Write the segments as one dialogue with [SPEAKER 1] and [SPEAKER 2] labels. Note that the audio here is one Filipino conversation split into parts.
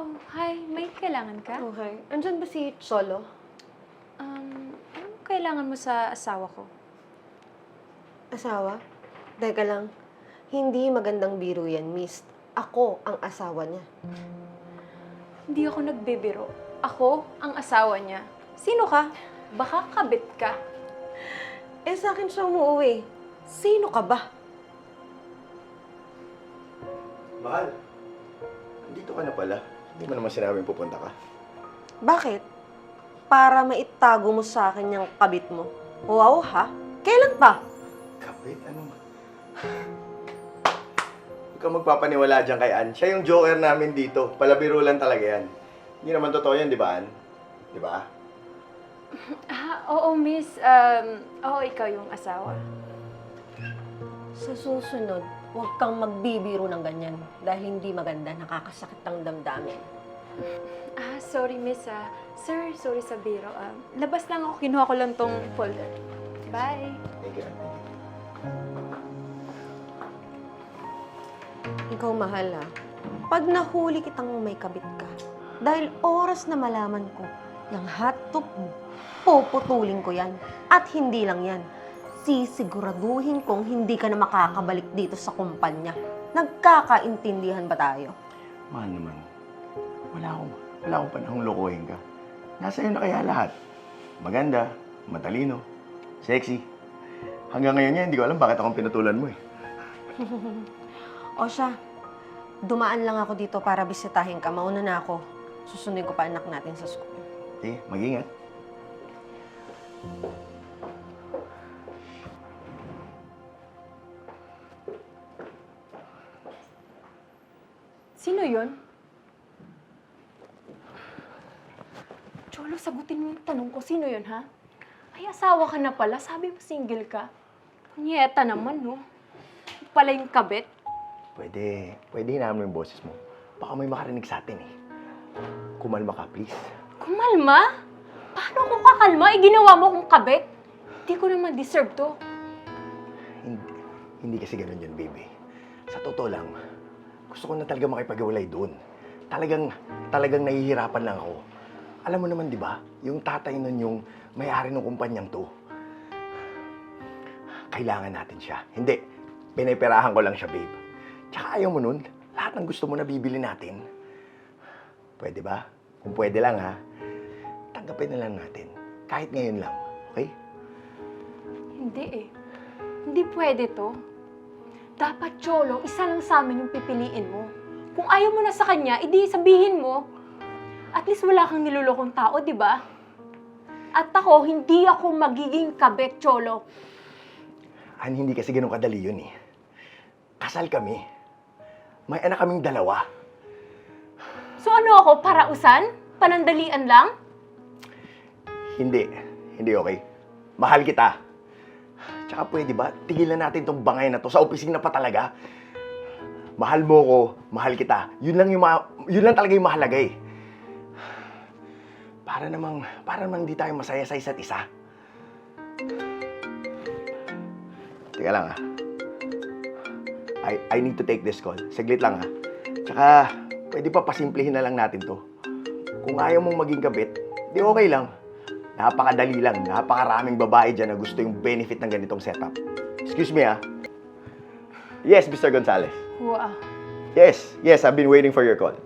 [SPEAKER 1] Oh, hi. May kailangan ka?
[SPEAKER 2] Okay. Andyan ba si Cholo?
[SPEAKER 1] Um, anong kailangan mo sa asawa ko?
[SPEAKER 2] Asawa? Teka lang. Hindi magandang biro yan, miss. Ako ang asawa niya.
[SPEAKER 1] Hindi ako nagbibiro. Ako ang asawa niya. Sino ka? Baka kabit ka.
[SPEAKER 2] Eh, sa akin siya umuwi. Sino ka ba?
[SPEAKER 3] Mahal, dito ka na pala. Hindi mo naman sinabing pupunta ka.
[SPEAKER 2] Bakit? Para maitago mo sa akin yung kabit mo. Wow, ha? Kailan pa?
[SPEAKER 3] Kapit, ano? Huwag kang magpapaniwala dyan kay Ann. Siya yung joker namin dito. Palabiro lang talaga yan. Hindi naman totoo yan, di ba, Ann? Di ba?
[SPEAKER 1] Ah, oo, miss. Um, oo, ikaw yung asawa.
[SPEAKER 2] Sa susunod, huwag kang magbibiro ng ganyan. Dahil hindi maganda, nakakasakit ang damdamin.
[SPEAKER 1] Ah, sorry, miss. Ah. Sir, sorry sa biro. Ah, labas lang ako. Kinuha ko lang tong folder. Bye.
[SPEAKER 3] Thank you, Ann.
[SPEAKER 2] Ikaw, mahal ha. Pag nahuli kitang may kabit ka, dahil oras na malaman ko, yung hotdog mo, puputulin ko yan. At hindi lang yan. Sisiguraduhin kong hindi ka na makakabalik dito sa kumpanya. Nagkakaintindihan ba tayo?
[SPEAKER 3] Mahal naman. Wala akong, wala akong panahong lokohin ka. Nasa iyo na kaya lahat. Maganda, matalino, sexy. Hanggang ngayon nga, hindi ko alam bakit akong pinutulan mo eh.
[SPEAKER 2] O siya, dumaan lang ako dito para bisitahin ka. Mauna na ako. Susundin ko pa anak natin sa school.
[SPEAKER 3] Sige, mag-ingat.
[SPEAKER 1] Cholo, sagutin mo yung tanong ko. Sino yun, ha? Ay, asawa ka na pala. Sabi mo single ka. Punyeta naman, no? Pala yung kabit.
[SPEAKER 3] Pwede, pwede hinahan mo yung boses mo. Baka may makarinig sa atin eh. Kumalma ka, please.
[SPEAKER 1] Kumalma? Paano ako kakalma? Eh, ginawa mo akong kabit. Hindi ko naman deserve to.
[SPEAKER 3] Hindi, hindi kasi ganun yun, baby. Sa totoo lang, gusto ko na talaga makipag-iwalay doon. Talagang, talagang nahihirapan lang ako. Alam mo naman, di ba? Yung tatay nun yung may-ari ng kumpanyang to. Kailangan natin siya. Hindi, piniperahan ko lang siya, babe. Tsaka ayaw mo nun, lahat ng gusto mo na bibili natin. Pwede ba? Kung pwede lang, ha? Tanggapin na lang natin. Kahit ngayon lang, okay?
[SPEAKER 1] Hindi eh. Hindi pwede to. Dapat, Cholo, isa lang sa amin yung pipiliin mo. Kung ayaw mo na sa kanya, edi sabihin mo. At least wala kang nilolokong tao, di ba? At ako, hindi ako magiging kabet, Cholo.
[SPEAKER 3] Han, hindi kasi ganun kadali yun eh. Kasal kami. May anak kaming dalawa.
[SPEAKER 1] So ano ako, parausan? Panandalian lang?
[SPEAKER 3] Hindi. Hindi okay. Mahal kita. Tsaka pwede ba, tigilan natin tong bangay na to sa opisina pa talaga. Mahal mo ko, mahal kita. Yun lang yung ma- yun lang talaga yung mahalaga eh. Para namang, para namang di tayo masaya sa isa't isa. Teka lang ah. I, I need to take this call. Saglit lang ah. Tsaka, pwede pa pasimplihin na lang natin to. Kung ayaw mong maging kabit, di okay lang. Napakadali lang. Napakaraming babae dyan na gusto yung benefit ng ganitong setup. Excuse me ah. Yes, Mr. Gonzalez.
[SPEAKER 1] Wow.
[SPEAKER 3] Yes, yes, I've been waiting for your call.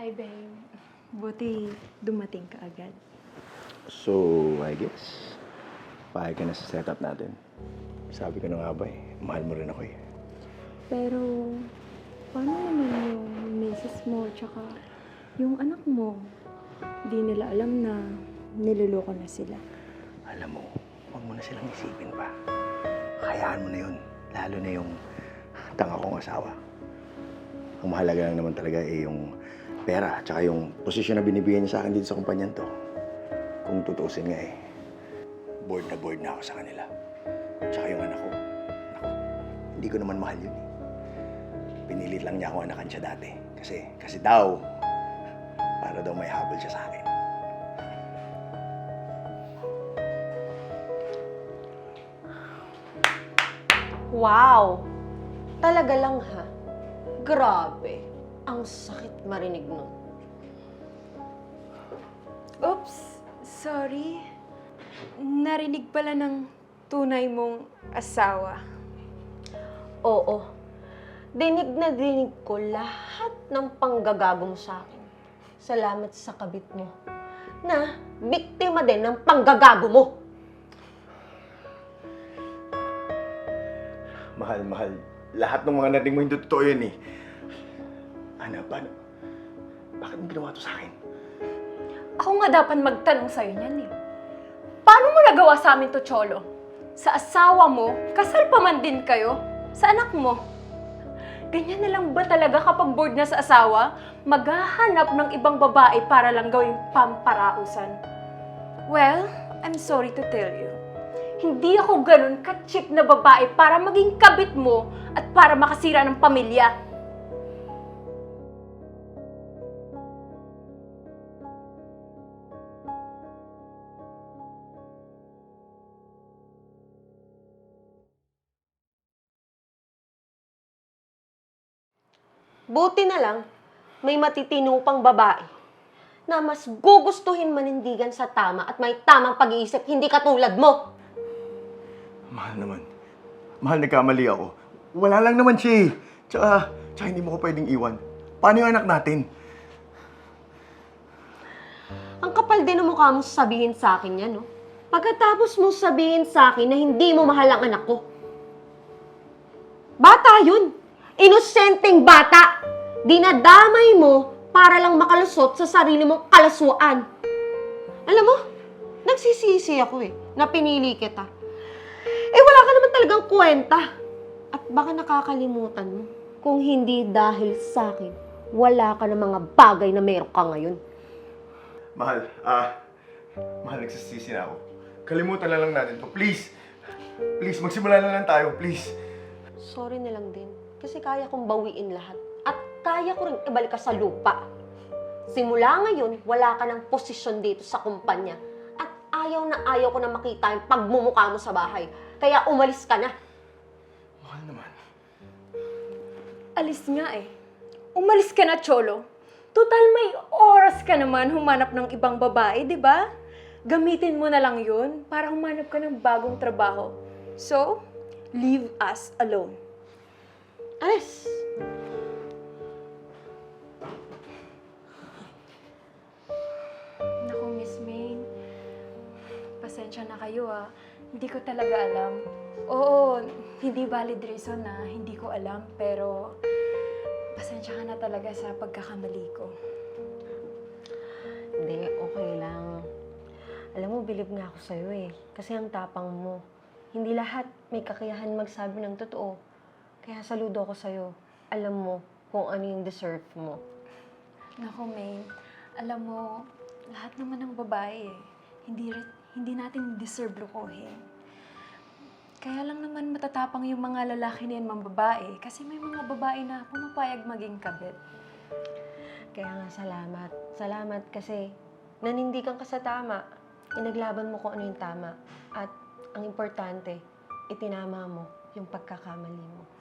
[SPEAKER 1] Hi, babe. Buti dumating ka agad.
[SPEAKER 3] So, I guess, pahig ka na sa setup natin. Sabi ko na nga ba eh, mahal mo rin ako eh.
[SPEAKER 1] Pero, paano naman yung misis mo tsaka yung anak mo? Di nila alam na niloloko na sila.
[SPEAKER 3] Alam mo, huwag mo na silang isipin pa. Kayaan mo na yun. Lalo na yung tanga kong asawa. Ang mahalaga lang naman talaga eh yung pera, tsaka yung posisyon na binibigyan niya sa akin dito sa kumpanyan to. Kung tutuusin nga eh, bored na bored na ako sa kanila. Tsaka yung anak ko, naku, hindi ko naman mahal yun eh. Pinilit lang niya ako anakan siya dati. Kasi, kasi daw, para daw may habol siya sa akin.
[SPEAKER 2] Wow! Talaga lang ha. Grabe. Ang sakit marinig nun.
[SPEAKER 1] Oops, sorry. Narinig pala ng tunay mong asawa.
[SPEAKER 2] Oo. Dinig na dinig ko lahat ng panggagago mo sa akin. Salamat sa kabit mo. Na biktima din ng panggagago mo.
[SPEAKER 3] Mahal, mahal. Lahat ng mga narinig mo hindi totoo yun eh. Ana, paano? Bakit mo ginawa to sa akin?
[SPEAKER 1] Ako nga dapat magtanong sa'yo niyan eh. Paano mo nagawa sa amin to, Cholo? Sa asawa mo, kasal pa man din kayo? Sa anak mo? Ganyan na lang ba talaga kapag bored na sa asawa, maghahanap ng ibang babae para lang gawing pamparausan? Well, I'm sorry to tell you. Hindi ako ganun ka-cheap na babae para maging kabit mo at para makasira ng pamilya.
[SPEAKER 2] Buti na lang, may matitino pang babae na mas gugustuhin manindigan sa tama at may tamang pag-iisip, hindi katulad mo.
[SPEAKER 3] Mahal naman. Mahal, nagkamali ako. Wala lang naman siya eh. Tsaka, tsaka hindi mo ko pwedeng iwan. Paano yung anak natin?
[SPEAKER 2] Ang kapal din ng mukha mo sabihin sa akin yan, no? Pagkatapos mo sabihin sa akin na hindi mo mahal ang anak ko. Bata yun! Inosenteng bata! Dinadamay mo para lang makalusot sa sarili mong kalaswaan. Alam mo, nagsisisi ako eh, na pinili kita. Eh wala ka naman talagang kwenta. At baka nakakalimutan mo, kung hindi dahil sa akin, wala ka ng mga bagay na meron ka ngayon.
[SPEAKER 3] Mahal, ah, mahal, nagsasisi na ako. Kalimutan na lang natin to. Please, please, magsimula na lang tayo, please.
[SPEAKER 2] Sorry na lang din. Kasi kaya kong bawiin lahat. At kaya ko rin ibalik ka sa lupa. Simula ngayon, wala ka ng posisyon dito sa kumpanya. At ayaw na ayaw ko na makita yung pagmumukha mo sa bahay. Kaya umalis ka na.
[SPEAKER 3] Mahal naman.
[SPEAKER 1] Alis nga eh. Umalis ka na, Cholo. Total may oras ka naman humanap ng ibang babae, di ba? Gamitin mo na lang yun para humanap ka ng bagong trabaho. So, leave us alone.
[SPEAKER 2] Alis!
[SPEAKER 1] Naku, Miss Maine. Pasensya na kayo ah. Hindi ko talaga alam. Oo, hindi valid reason na hindi ko alam. Pero, pasensya ka na talaga sa pagkakamali ko.
[SPEAKER 2] Hindi, okay lang. Alam mo, bilib nga ako sa'yo eh. Kasi ang tapang mo. Hindi lahat may kakayahan magsabi ng totoo. Kaya saludo ako sa'yo. Alam mo kung ano yung deserve mo.
[SPEAKER 1] Naku, Maine. Alam mo, lahat naman ng babae eh. Hindi, hindi natin deserve lukuhin. Kaya lang naman matatapang yung mga lalaki niyan mga babae kasi may mga babae na pumapayag maging kabit.
[SPEAKER 2] Kaya nga salamat. Salamat kasi nanindigan ka sa tama. Inaglaban mo kung ano yung tama. At ang importante, itinama mo yung pagkakamali mo.